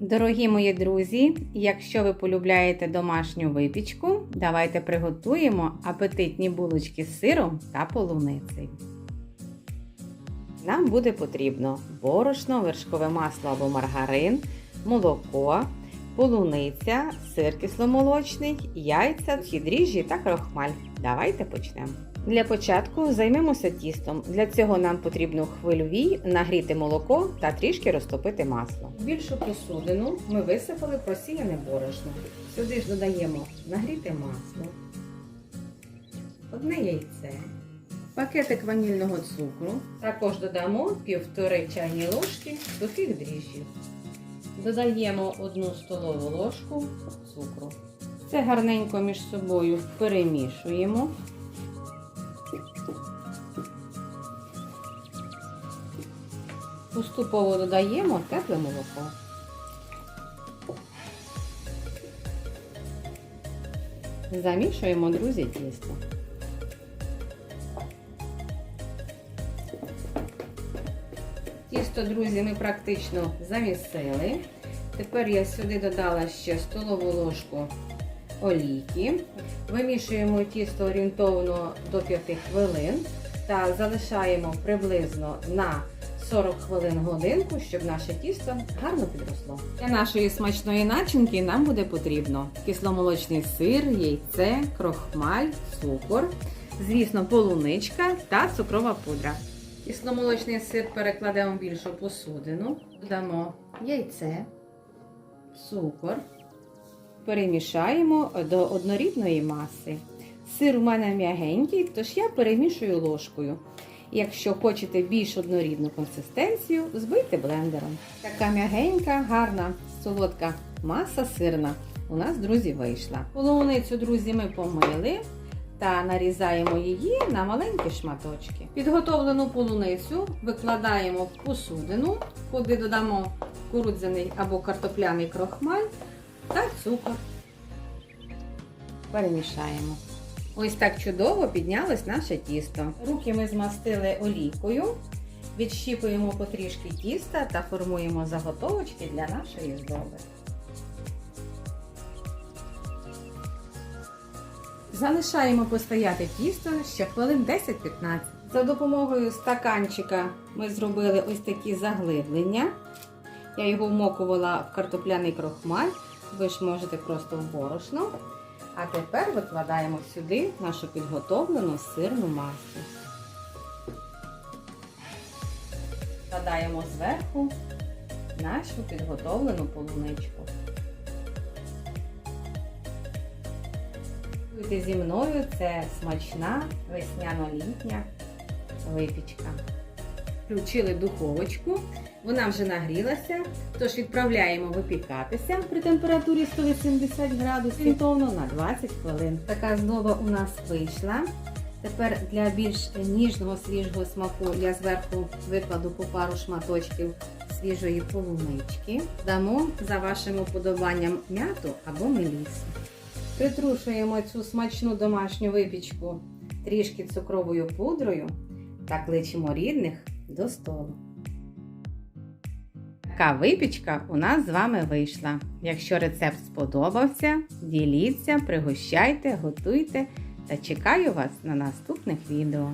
Дорогі мої друзі, якщо ви полюбляєте домашню випічку, давайте приготуємо апетитні булочки з сиром та полуницею. Нам буде потрібно борошно, вершкове масло або маргарин, молоко, полуниця, сир кисломолочний, яйця, дріжджі та крохмаль. Давайте почнемо. Для початку займемося тістом. Для цього нам потрібно в хвильовій нагріти молоко та трішки розтопити масло. Більшу посудину ми висипали просіяне борошно. Сюди ж додаємо нагріте масло, одне яйце, пакетик ванільного цукру. Також додамо півтори чайні ложки сухих дріжджів. Додаємо одну столову ложку цукру. Це гарненько між собою перемішуємо. Поступово додаємо тепле молоко. Замішуємо, друзі, тісто. Тісто, друзі, ми практично замісили. Тепер я сюди додала ще столову ложку олійки. Вимішуємо тісто орієнтовно до 5 хвилин та залишаємо приблизно на 40 хвилин годинку, щоб наше тісто гарно підросло. Для нашої смачної начинки нам буде потрібно кисломолочний сир, яйце, крохмаль, цукор, звісно, полуничка та цукрова пудра. Кисломолочний сир перекладемо в більшу посудину, додамо яйце, цукор, перемішаємо до однорідної маси. Сир у мене м'ягенький, тож я перемішую ложкою. Якщо хочете більш однорідну консистенцію, збийте блендером. Така м'ягенька, гарна, солодка маса сирна у нас, друзі, вийшла. Полуницю, друзі, ми помили та нарізаємо її на маленькі шматочки. Підготовлену полуницю викладаємо в посудину, куди додамо курудзяний або картопляний крохмаль та цукор. Перемішаємо. Ось так чудово піднялось наше тісто. Руки ми змастили олійкою, відщіпуємо потрішки тіста та формуємо заготовочки для нашої здоби. Залишаємо постояти тісто ще хвилин 10-15. За допомогою стаканчика ми зробили ось такі заглиблення. Я його вмокувала в картопляний крохмаль, ви ж можете просто в борошно. А тепер викладаємо сюди нашу підготовлену сирну масу. Вкладаємо зверху нашу підготовлену полуничку. Зі мною, це смачна весняно-літня випічка. Включили духовочку, вона вже нагрілася, тож відправляємо випікатися при температурі 180 градусів орієнтовно на 20 хвилин. Така здоба у нас вийшла. Тепер для більш ніжного свіжого смаку я зверху викладу по пару шматочків свіжої полунички. Дамо за вашим уподобанням м'яту або мелісу. Притрушуємо цю смачну домашню випічку трішки цукровою пудрою та кличемо рідних до столу. Така випічка у нас з вами вийшла. Якщо рецепт сподобався, діліться, пригощайте, готуйте та чекаю вас на наступних відео.